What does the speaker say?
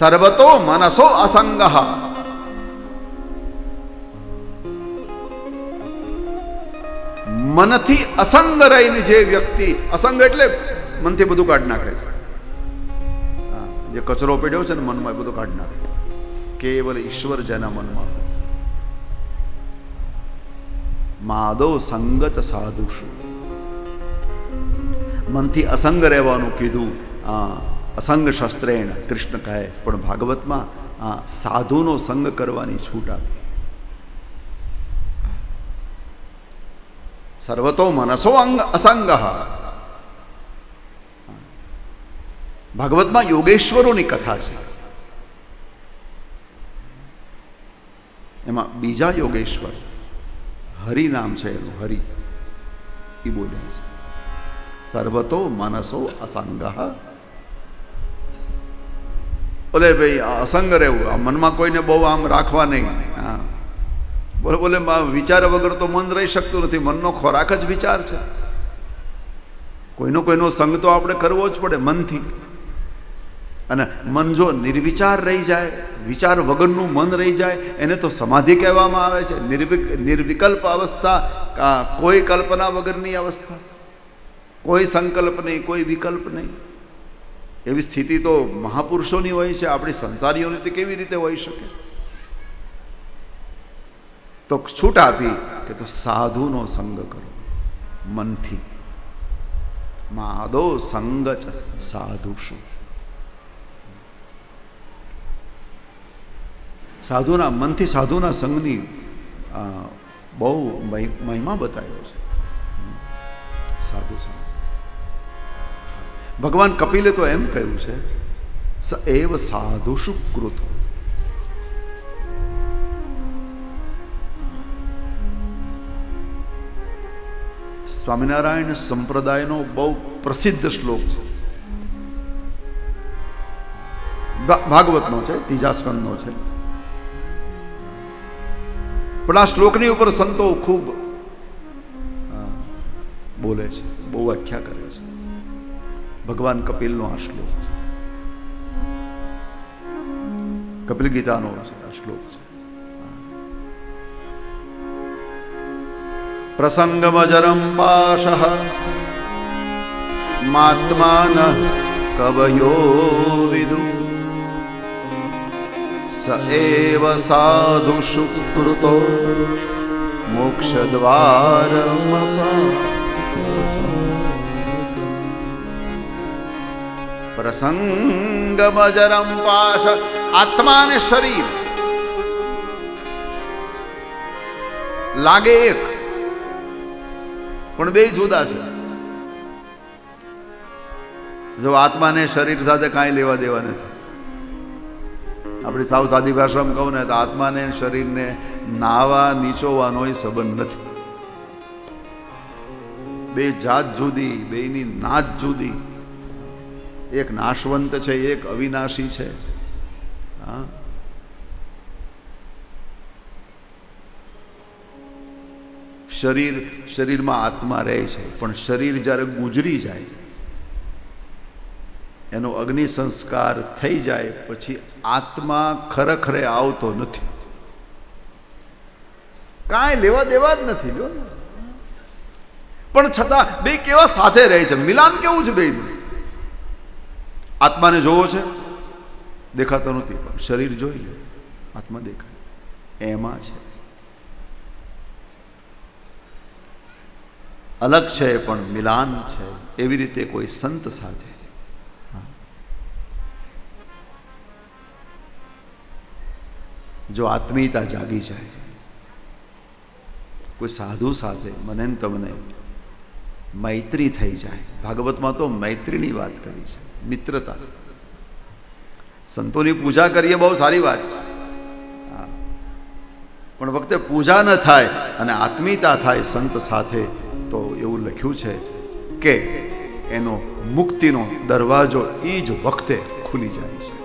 સર્વતો મનસો અસંગ મનથી અસંગ રહીને જે વ્યક્તિ અસંગ એટલે મનથી બધું કાઢી નાખે જે કચરો પડ્યો છે ને મનમાં બધું કાઢી નાખે કેવલ ઈશ્વર જેના મનમાં માધવ સંગત સાધુ મનથી અસંગ રહેવાનું કીધું આ અસંગ શસ્ત્રેણ કૃષ્ણ કહે, પણ ભાગવતમાં આ સાધુનો સંગ કરવાની છૂટ આપી. સર્વતો મનસો અંગ અસંગ. ભાગવતમાં યોગેશ્વરોની કથા છે. એમાં બીજા યોગેશ્વર, હરિ નામ છે એનું, હરિ એ બોલ્યા છે. સર્વતો મનસો અસંગ. બોલે ભાઈ અસંગ રહેવું મનમાં કોઈને બહુ આમ રાખવા નહીં. હા. બોલે બોલે વિચાર વગર તો મન રહી શકતું નથી. મનનો ખોરાક જ વિચાર છે. કોઈનો કોઈનો સંગ તો આપણે કરવો જ પડે મનથી. અને મન જો નિર્વિચાર રહી જાય, વિચાર વગરનું મન રહી જાય, એને તો સમાધિ કહેવામાં આવે છે. નિર્વિક, નિર્વિકલ્પ અવસ્થા કોઈ કલ્પના વગરની અવસ્થા. કોઈ સંકલ્પ નહીં, કોઈ વિકલ્પ નહીં. એવી સ્થિતિ તો મહાપુરુષોની હોય છે, આપણી સંસારીઓની તો કેવી રીતે હોઈ શકે? તો છૂટ આપી કે તો સાધુનો સંગ કરો, મનથી. માદો સંગ સાધુ શું? સાધુના મનથી સાધુના સંગની બહુ મહિમા બતાવ્યો છે. સાધુ સંગ. ભગવાન કપિલે તો એમ કહ્યું છે, સ એવ સાધુ સુકૃત. સ્વામિનારાયણ સંપ્રદાયનો બહુ પ્રસિદ્ધ શ્લોક છે. ભાગવતનો છે, ત્રીજા સ્કંદનો છે. પણ આ શ્લોકની ઉપર સંતો ખૂબ બોલે છે, બહુ વ્યાખ્યા કરે છે. ભગવાન કપિલનો આ શ્લોક છે. કપિલ ગીતાનો આ શ્લોક છે. પ્રસંગમજરમ પાશ માત્માન કવયો વિદુ સ એવ સાધુ સુકૃતો મોક્ષદ્વાર પ્રસંગમજરમ પાશ આત્મા અને શરીર લાગે એક પણ બે જુદા છે જો આત્માને શરીર સાથે કાંઈ લેવા દેવા નથી આપણી સાવ સાદી ભાષામાં કહું ને તો આત્માને શરીરને નાવા નીચોવાનો સંબંધ નથી બે જાત જુદી બેની નાત જુદી એક નાશવંત છે, એક અવિનાશી છે. હા. શરીર, શરીરમાં આત્મા રહે છે, પણ શરીર જ્યારે ગુજરી જાય, એનો અગ્નિ સંસ્કાર થઈ જાય, પછી આત્મા ખરેખરે આવતો નથી. કાંઈ લેવા દેવા જ નથી લ્યો પણ છતાં બે કેવા સાથે રહે છે. મિલાન કેવું છે બેનું આત્માને જોવો છે? દેખાતો નથી, પણ શરીર જોઈ લે. આત્મા દેખાય. એમાં છે. અલગ છે, પણ મિલાન છે. એવી રીતે કોઈ સંત સાથે. જો આત્મીયતા જાગી જાય, કોઈ સાધુ સાથે, મને તમને મૈત્રી થઈ જાય. ભાગવતમાં તો મૈત્રીની વાત કરી છે. મિત્રતા. સંતોની પૂજા કરીએ બહુ સારી વાત છે. પણ વખતે પૂજા ન થાય અને આત્મીયતા થાય સંત સાથે, તો એવું લખ્યું છે કે એનો મુક્તિનો દરવાજો એ જ વખતે ખુલી જાય છે.